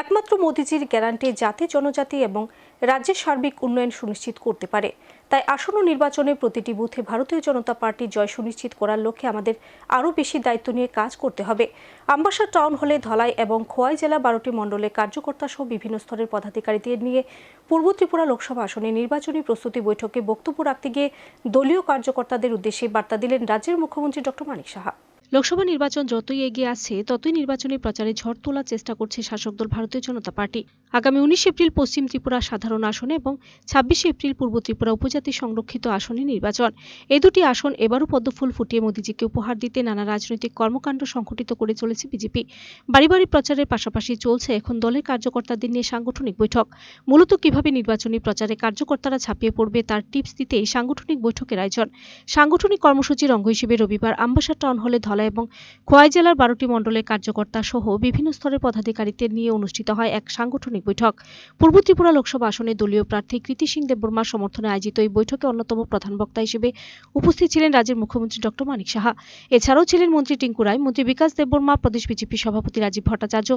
একমাত্র মোদিজির গ্যারান্টি জাতি, জনজাতি এবং রাজ্যের সার্বিক উন্নয়ন সুনিশ্চিত করতে পারে। তাই আসন্ন নির্বাচনে প্রতিটি বুথে ভারতীয় জনতা পার্টি জয় সুনিশ্চিত করার লক্ষ্যে আমাদের আরও বেশি দায়িত্ব নিয়ে কাজ করতে হবে। আমবাসা টাউন হলে ধলাই এবং খোয়াই জেলা বারোটি মণ্ডলের কার্যকর্তা সহ বিভিন্ন স্তরের পদাধিকারীদের নিয়ে পূর্ব ত্রিপুরা লোকসভা আসনে নির্বাচনী প্রস্তুতি বৈঠকে বক্তব্য রাখতে গিয়ে দলীয় কার্যকর্তাদের উদ্দেশ্যে বার্তা দিলেন রাজ্যের মুখ্যমন্ত্রী ডক্টর মানিক সাহা। লোকসভা নির্বাচন যতই এগিয়ে আসছে, ততই নির্বাচনী প্রচারে ঝড় তোলার চেষ্টা করছে শাসক দল ভারতীয় জনতা পার্টি। আগামী উনিশ এপ্রিল পশ্চিম ত্রিপুরা সাধারণ আসনে এবং ছাব্বিশে এপ্রিল পূর্ব ত্রিপুরা উপজাতি সংরক্ষিত আসনে নির্বাচন। এই দুটি আসন এবারও পদ্মফুল ফুটিয়ে মোদীজিকে উপহার দিতে নানা রাজনৈতিক কর্মকাণ্ড সংঘটিত করে চলেছে বিজেপি। বাড়ি বাড়ি প্রচারের পাশাপাশি চলছে এখন দলের কার্যকর্তাদের নিয়ে সাংগঠনিক বৈঠক। মূলত কীভাবে নির্বাচনী প্রচারে কার্যকর্তারা ছাপিয়ে পড়বে তার টিপস দিতে সাংগঠনিক বৈঠকের আয়োজন। সাংগঠনিক কর্মসূচির অঙ্গ হিসেবে রবিবার আম্বাসা টাউন হলে ধলাই এবং খোয়াই জেলার বারোটি মণ্ডলের কার্যকর্তা সহ বিভিন্ন স্তরের পদাধিকারীদের নিয়ে অনুষ্ঠিত হয় এক সাংগঠনিক বৈঠক। পূর্ব ত্রিপুরা লোকসভা আসনে দলীয় প্রার্থী কৃতি সিং দেববর্মার সমর্থনে আয়োজিত এই বৈঠকে অন্যতম প্রধান বক্তা হিসেবে উপস্থিত ছিলেন রাজ্যের মুখ্যমন্ত্রী ডক্টর মানিক সাহা। এছাড়াও ছিলেন মন্ত্রী টিঙ্কু রায়, মন্ত্রী বিকাশ দেববর্মা, প্রদেশ বিজেপি সভাপতি রাজীব ভট্টাচার্য,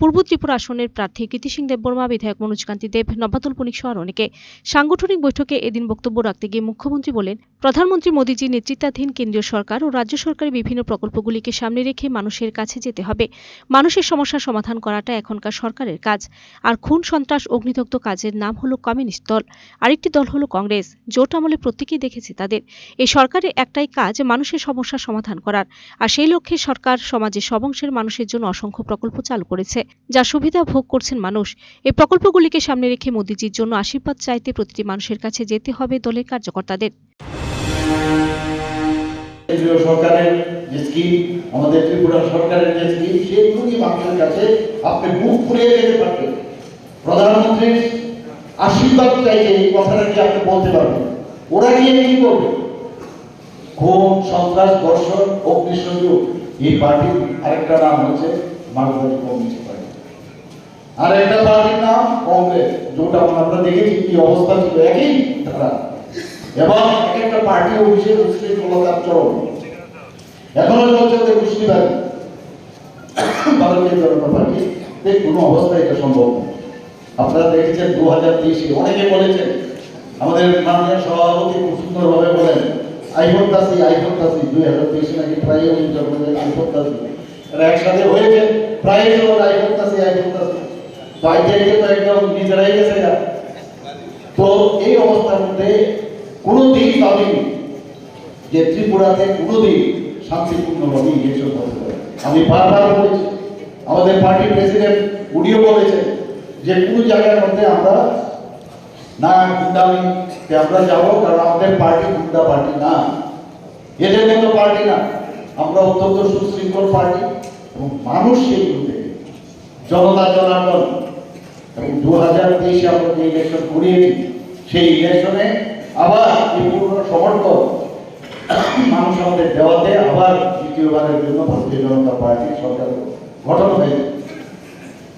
পূর্ব ত্রিপুরা আসনের প্রার্থী কৃতি সিং দেববর্মা, বিধায়ক মনোজকান্তি দেব, নবাতুল পুনিক সহ অনেকে। সাংগঠনিক বৈঠকে এদিন বক্তব্য রাখতে গিয়ে মুখ্যমন্ত্রী বলেন, প্রধানমন্ত্রী মোদীজির নেতৃত্বাধীন কেন্দ্রীয় সরকার ও রাজ্য সরকারের বিভিন্ন প্রকল্পগুলিকে সামনে রেখে মানুষের কাছে যেতে হবে। মানুষের সমস্যার সমাধান করাটা এখনকার সরকারের কাজ। আর খুন, সন্ত্রাস, অগ্নিদগ্ধ কাজের নাম হলো কমিউনিস্ট দল। আরেকটি দল হলো কংগ্রেস। জোট আমলে প্রত্যেকেই দেখেছে তাদের। এই সরকারের একটাই কাজ, মানুষের সমস্যার সমাধান করার। আর সেই লক্ষ্যে সরকার সমাজের সব অংশের মানুষের জন্য অসংখ্য প্রকল্প চালু করেছে। যা সুবিধা ভোগ করছেন মানুষ। এই প্রকল্পগুলিকে সামনে রেখে মোদিজির জন্য আশীর্বাদ চাইতে প্রতিটি মানুষের কাছে যেতে হবে দলের কার্যকর্তাদের। কেন্দ্রীয় সরকারের যে স্কিম আমাদের ত্রিপুরা সরকারের যে স্কিম সেগুলি মানুষের কাছে আপনি মুখ ফুরিয়ে যেতে পারবেন। প্রধানমন্ত্রীর আশীর্বাদ চাইছে এই কথাটা কি আপনি বলতে পারবেন? ওরা গিয়ে কি করবে? খুন, সন্ত্রাস, ধর্ষণ, অগ্নিসংযোগ, এই পার্টির আরেকটা নাম হচ্ছে মার্কবাদী কমিউনিস্ট পার্টি। আর একটা পার্টির নাম কংগ্রেস, যেটা আমরা দেখেছি কি অবস্থা ছিল, একই তারা এবং এক একটা পার্টি অফিসের উশৃঙ্খলতার চরম। এখনও ওদের গোষ্ঠীবাদী ভারতীয় জনতা পার্টি কোনো অবস্থায় এটা সম্ভব নয় আপনারা দেখেছেন দু হাজার তেইশে অনেকে বলেছেন, আমাদের মাননীয় সভাপতি খুব সুন্দরভাবে বলেন, আইফোন তাসি আইফোন তাসি দুই হাজার তেইশে নাকি প্রায় বলেন আইফোন তাসি এরা একসাথে হয়েছে, প্রায় সময় আইফোন তাসি আইফোন তাসি তো আইটিআইকে তো একদম নিজেরাই গেছে। তো এই অবস্থার মধ্যে কোনো দিন ভাবিনি যে ত্রিপুরাতে কোনো দিন শান্তিপূর্ণভাবে ইলেকশন হতে পারে। আমি বারবার বলেছি, আমাদের পার্টির প্রেসিডেন্ট উনিও বলেছেন যে কোনো জায়গার মধ্যে আমরা না গুন্ডামিতে আমরা যাব, কারণ আমাদের পার্টি গুন্ডা পার্টি না। এদের মতো পার্টি না। আমরা অত্যন্ত সুশৃঙ্খল পার্টি এবং মানুষ সেই থেকে জনতা জনার্দন এবং দু হাজার তেইশে আমরা যে ইলেকশন করিয়েছি, সেই ইলেকশনে আবার এই সমর্থন মানুষ আমাদের দেওয়াতে আবার দ্বিতীয়বারের জন্য ভারতীয় জনতা পার্টি সরকার গঠন হয়েছে।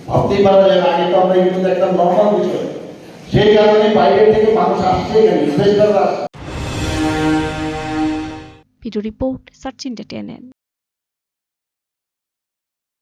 ভাবতেই পারা যায়, আগে তো আমরা এগুলো একটা নর্মাল বিষয়। সেই কারণে বাইরে থেকে মানুষ আসছে এখানে ইনভেস্টাররা আসছে। Video report search India